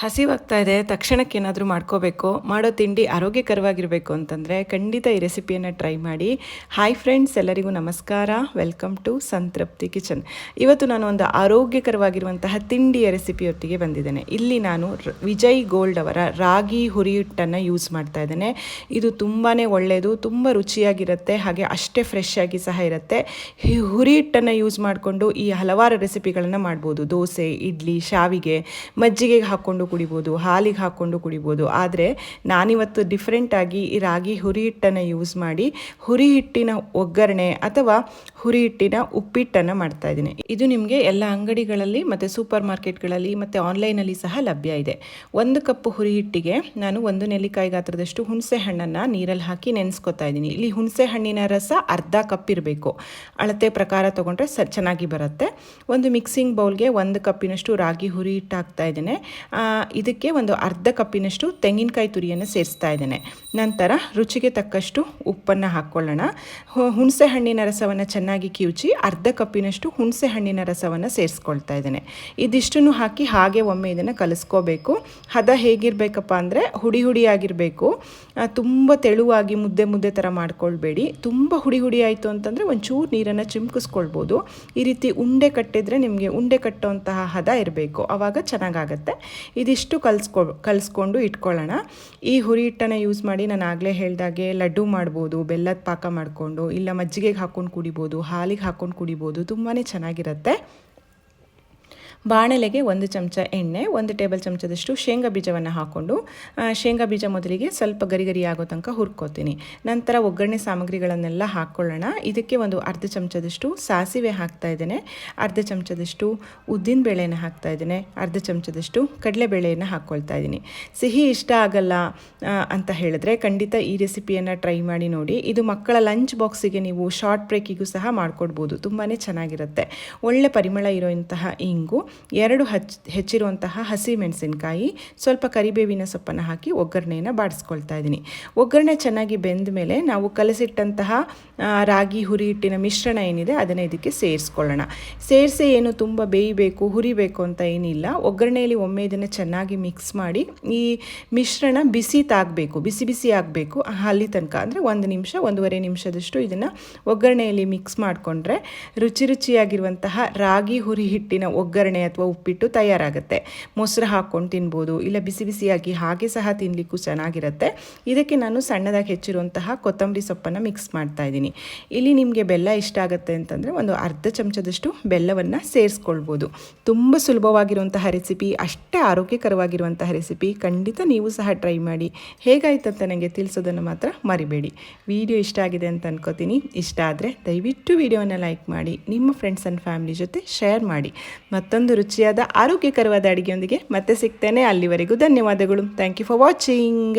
ಹಸಿವಾಗ್ತಾ ಇದೆ ತಕ್ಷಣಕ್ಕೆ ಏನಾದರೂ ಮಾಡ್ಕೋಬೇಕು, ಮಾಡೋ ತಿಂಡಿ ಆರೋಗ್ಯಕರವಾಗಿರಬೇಕು ಅಂತಂದರೆ ಖಂಡಿತ ಈ ರೆಸಿಪಿಯನ್ನು ಟ್ರೈ ಮಾಡಿ. ಹಾಯ್ ಫ್ರೆಂಡ್ಸ್ ಎಲ್ಲರಿಗೂ ನಮಸ್ಕಾರ. Welcome to Santrupti kitchen. ಇವತ್ತು ನಾನು ಒಂದು ಆರೋಗ್ಯಕರವಾಗಿರುವಂತಹ ತಿಂಡಿಯ ರೆಸಿಪಿಯೊಟ್ಟಿಗೆ ಬಂದಿದ್ದೇನೆ. ಇಲ್ಲಿ ನಾನು ವಿಜಯ್ ಗೋಲ್ಡ್ ಅವರ ರಾಗಿ ಹುರಿ ಹಿಟ್ಟನ್ನು ಯೂಸ್ ಮಾಡ್ತಾ ಇದ್ದೇನೆ ಇದು ತುಂಬಾ ಒಳ್ಳೆಯದು ತುಂಬ ರುಚಿಯಾಗಿರುತ್ತೆ, ಹಾಗೆ ಅಷ್ಟೇ ಫ್ರೆಶ್ ಆಗಿ ಸಹ ಇರುತ್ತೆ. ಈ ಹುರಿ ಹಿಟ್ಟನ್ನು ಯೂಸ್ ಮಾಡಿಕೊಂಡು ಈ ಹಲವಾರು ರೆಸಿಪಿಗಳನ್ನು ಮಾಡ್ಬೋದು. ದೋಸೆ, ಇಡ್ಲಿ, ಶಾವಿಗೆ, ಮಜ್ಜಿಗೆಗೆ ಹಾಕ್ಕೊಂಡು ಕುಡಿಬೋದು, ಹಾಲಿಗೆ ಹಾಕ್ಕೊಂಡು ಕುಡಿಬೋದು. ಆದರೆ ನಾನಿವತ್ತು ಡಿಫ್ರೆಂಟಾಗಿ ಈ ರಾಗಿ ಹುರಿ ಹಿಟ್ಟನ್ನು ಯೂಸ್ ಮಾಡಿ ಹುರಿ ಹಿಟ್ಟಿನ ಒಗ್ಗರಣೆ ಅಥವಾ ಹುರಿ ಹಿಟ್ಟಿನ ಉಪ್ಪಿಟ್ಟನ್ನು ಮಾಡ್ತಾ ಇದ್ದೀನಿ. ಇದು ನಿಮಗೆ ಎಲ್ಲ ಅಂಗಡಿಗಳಲ್ಲಿ ಮತ್ತು ಸೂಪರ್ ಮಾರ್ಕೆಟ್ಗಳಲ್ಲಿ ಮತ್ತು ಆನ್ಲೈನಲ್ಲಿ ಸಹ ಲಭ್ಯ ಇದೆ. ಒಂದು ಕಪ್ ಹುರಿ ಹಿಟ್ಟಿಗೆ ನಾನು ಒಂದು ನೆಲ್ಲಿಕಾಯಿ ಗಾತ್ರದಷ್ಟು ಹುಣಸೆ ಹಣ್ಣನ್ನು ನೀರಲ್ಲಿ ಹಾಕಿ ನೆನೆಸ್ಕೊತಾ ಇದ್ದೀನಿ. ಇಲ್ಲಿ ಹುಣಸೆ ಹಣ್ಣಿನ ರಸ ಅರ್ಧ ಕಪ್ ಇರಬೇಕು. ಅಳತೆ ಪ್ರಕಾರ ತೊಗೊಂಡ್ರೆ ಸ, ಚೆನ್ನಾಗಿ ಬರುತ್ತೆ. ಒಂದು ಮಿಕ್ಸಿಂಗ್ ಬೌಲ್ಗೆ ಒಂದು ಕಪ್ಪಿನಷ್ಟು ರಾಗಿ ಹುರಿ ಹಿಟ್ಟು ಹಾಕ್ತಾ ಇದ್ದೇನೆ ಇದಕ್ಕೆ ಒಂದು ಅರ್ಧ ಕಪ್ಪಿನಷ್ಟು ತೆಂಗಿನಕಾಯಿ ತುರಿಯನ್ನು ಸೇರಿಸ್ತಾ ಇದ್ದೇನೆ. ನಂತರ ರುಚಿಗೆ ತಕ್ಕಷ್ಟು ಉಪ್ಪನ್ನು ಹಾಕ್ಕೊಳ್ಳೋಣ. ಹುಣಸೆ ಹಣ್ಣಿನ ರಸವನ್ನು ಚೆನ್ನಾಗಿ ಕಿವುಚಿ ಅರ್ಧ ಕಪ್ಪಿನಷ್ಟು ಹುಣಸೆ ಹಣ್ಣಿನ ರಸವನ್ನು ಸೇರಿಸ್ಕೊಳ್ತಾ ಇದ್ದೇನೆ. ಇದಿಷ್ಟನ್ನು ಹಾಕಿ ಹಾಗೆ ಒಮ್ಮೆ ಇದನ್ನು ಕಲಿಸ್ಕೋಬೇಕು. ಹದ ಹೇಗಿರಬೇಕಪ್ಪ ಅಂದರೆ ಹುಡಿ ಹುಡಿಯಾಗಿರಬೇಕು. ತುಂಬ ತೆಳುವಾಗಿ ಮುದ್ದೆ ಮುದ್ದೆ ಥರ ಮಾಡ್ಕೊಳ್ಬೇಡಿ. ತುಂಬ ಹುಡಿ ಹುಡಿ ಆಯಿತು ಅಂತಂದರೆ ಒಂಚೂರು ನೀರನ್ನು ಚಿಮ್ಕಿಸ್ಕೊಳ್ಬೋದು. ಈ ರೀತಿ ಉಂಡೆ ಕಟ್ಟಿದರೆ ನಿಮಗೆ ಉಂಡೆ ಕಟ್ಟುವಂತಹ ಹದ ಇರಬೇಕು. ಆವಾಗ ಚೆನ್ನಾಗಾಗತ್ತೆ. ಇದಿಷ್ಟು ಕಲಿಸ್ಕೊ, ಕಲಿಸ್ಕೊಂಡು ಇಟ್ಕೊಳ್ಳೋಣ. ಈ ಹುರಿ ಹಿಟ್ಟನ್ನು ಯೂಸ್ ಮಾಡಿ ನಾನು ಆಗಲೇ ಹೇಳಿದಾಗೆ ಲಡ್ಡು ಮಾಡ್ಬೋದು, ಬೆಲ್ಲದ ಪಾಕ ಮಾಡಿಕೊಂಡು, ಇಲ್ಲ ಮಜ್ಜಿಗೆಗೆ ಹಾಕ್ಕೊಂಡು ಕುಡಿಬೋದು, ಹಾಲಿಗೆ ಹಾಕ್ಕೊಂಡು ಕುಡಿಬೋದು ತುಂಬಾ ಚೆನ್ನಾಗಿರುತ್ತೆ. ಬಾಣಲೆಗೆ ಒಂದು ಚಮಚ ಎಣ್ಣೆ, ಒಂದು ಟೇಬಲ್ ಚಮಚದಷ್ಟು ಶೇಂಗಾ ಬೀಜವನ್ನು ಹಾಕ್ಕೊಂಡು ಶೇಂಗಾ ಬೀಜ ಮೊದಲಿಗೆ ಸ್ವಲ್ಪ ಗರಿ ಗರಿ ಆಗೋ ತನಕ ಹುರ್ಕೋತೀನಿ. ನಂತರ ಒಗ್ಗರಣೆ ಸಾಮಗ್ರಿಗಳನ್ನೆಲ್ಲ ಹಾಕ್ಕೊಳ್ಳೋಣ ಇದಕ್ಕೆ ಒಂದು ಅರ್ಧ ಚಮಚದಷ್ಟು ಸಾಸಿವೆ ಹಾಕ್ತಾ ಇದ್ದೇನೆ. ಅರ್ಧ ಚಮಚದಷ್ಟು ಉದ್ದಿನ ಬೇಳೆನ ಹಾಕ್ತಾ ಇದ್ದೇನೆ. ಅರ್ಧ ಚಮಚದಷ್ಟು ಕಡಲೆಬೇಳೆಯನ್ನು ಹಾಕ್ಕೊಳ್ತಾ ಇದ್ದೀನಿ. ಸಿಹಿ ಇಷ್ಟ ಆಗಲ್ಲ ಅಂತ ಹೇಳಿದ್ರೆ ಖಂಡಿತ ಈ ರೆಸಿಪಿಯನ್ನು ಟ್ರೈ ಮಾಡಿ ನೋಡಿ. ಇದು ಮಕ್ಕಳ ಲಂಚ್ ಬಾಕ್ಸಿಗೆ ನೀವು ಶಾರ್ಟ್ ಬ್ರೇಕಿಗೂ ಸಹ ಮಾಡಿಕೊಡ್ಬೋದು. ತುಂಬಾ ಚೆನ್ನಾಗಿರುತ್ತೆ. ಒಳ್ಳೆ ಪರಿಮಳ ಇರೋ ಇಂತಹ ಇಂಗು. ಎರಡು ಹಚ್ ಹೆಚ್ಚಿರುವಂತಹ ಹಸಿ ಮೆಣಸಿನಕಾಯಿ, ಸ್ವಲ್ಪ ಕರಿಬೇವಿನ ಸೊಪ್ಪನ್ನು ಹಾಕಿ ಒಗ್ಗರಣೆಯನ್ನು ಬಾಡಿಸ್ಕೊಳ್ತಾ ಇದ್ದೀನಿ ಒಗ್ಗರಣೆ ಚೆನ್ನಾಗಿ ಬೆಂದ ಮೇಲೆ ನಾವು ಕಲಸಿಟ್ಟಂತಹ ರಾಗಿ ಹುರಿ ಹಿಟ್ಟಿನ ಮಿಶ್ರಣ ಏನಿದೆ ಅದನ್ನು ಇದಕ್ಕೆ ಸೇರಿಸ್ಕೊಳ್ಳೋಣ. ಸೇರಿಸಿ ಏನು ತುಂಬ ಬೇಯಬೇಕು, ಹುರಿಬೇಕು ಅಂತ ಏನಿಲ್ಲ. ಒಗ್ಗರಣೆಯಲ್ಲಿ ಒಮ್ಮೆ ಇದನ್ನು ಚೆನ್ನಾಗಿ ಮಿಕ್ಸ್ ಮಾಡಿ ಈ ಮಿಶ್ರಣ ಬಿಸಿ ತಾಗಬೇಕು, ಬಿಸಿ ಬಿಸಿ ಆಗಬೇಕು. ಅಲ್ಲಿ ತನಕ ಅಂದರೆ ಒಂದು ನಿಮಿಷ, ಒಂದೂವರೆ ನಿಮಿಷದಷ್ಟು ಇದನ್ನು ಒಗ್ಗರಣೆಯಲ್ಲಿ ಮಿಕ್ಸ್ ಮಾಡಿಕೊಂಡ್ರೆ ರುಚಿ ರುಚಿಯಾಗಿರುವಂತಹ ರಾಗಿ ಹುರಿ ಹಿಟ್ಟಿನ ಒಗ್ಗರಣೆ ಅಥವಾ ಉಪ್ಪಿಟ್ಟು ತಯಾರಾಗುತ್ತೆ. ಮೊಸರು ಹಾಕ್ಕೊಂಡು ತಿನ್ಬೋದು, ಇಲ್ಲ ಬಿಸಿ ಬಿಸಿಯಾಗಿ ಹಾಗೆ ಸಹ ತಿನ್ನಲಿಕ್ಕೂ ಚೆನ್ನಾಗಿರುತ್ತೆ. ಇದಕ್ಕೆ ನಾನು ಸಣ್ಣದಾಗಿ ಹೆಚ್ಚಿರುವಂತಹ ಕೊತ್ತಂಬರಿ ಸೊಪ್ಪನ್ನು ಮಿಕ್ಸ್ ಮಾಡ್ತಾ ಇದ್ದೀನಿ. ಇಲ್ಲಿ ನಿಮಗೆ ಬೆಲ್ಲ ಇಷ್ಟ ಆಗುತ್ತೆ ಅಂತಂದರೆ ಒಂದು ಅರ್ಧ ಚಮಚದಷ್ಟು ಬೆಲ್ಲವನ್ನು ಸೇರಿಸ್ಕೊಳ್ಬೋದು. ತುಂಬ ಸುಲಭವಾಗಿರುವಂತಹ ರೆಸಿಪಿ ಅಷ್ಟೇ ಆರೋಗ್ಯಕರವಾಗಿರುವಂತಹ ರೆಸಿಪಿ ಖಂಡಿತ ನೀವು ಸಹ ಟ್ರೈ ಮಾಡಿ. ಹೇಗಾಯ್ತು ಅಂತ ನನಗೆ ತಿಳಿಸೋದನ್ನು ಮಾತ್ರ ಮರಿಬೇಡಿ. ವಿಡಿಯೋ ಇಷ್ಟ ಆಗಿದೆ ಅಂತ ಅನ್ಕೋತೀನಿ. ಇಷ್ಟ ಆದರೆ ದಯವಿಟ್ಟು ವಿಡಿಯೋನ ಲೈಕ್ ಮಾಡಿ, ನಿಮ್ಮ ಫ್ರೆಂಡ್ಸ್ ಆ್ಯಂಡ್ ಫ್ಯಾಮಿಲಿ ಜೊತೆ ಶೇರ್ ಮಾಡಿ. ಮತ್ತೊಂದು ರುಚಿಯಾದ ಆರೋಗ್ಯಕರವಾದ ಅಡುಗೆಯೊಂದಿಗೆ ಮತ್ತೆ ಸಿಗ್ತೇನೆ. ಅಲ್ಲಿವರೆಗೂ ಧನ್ಯವಾದಗಳು. Thank you for watching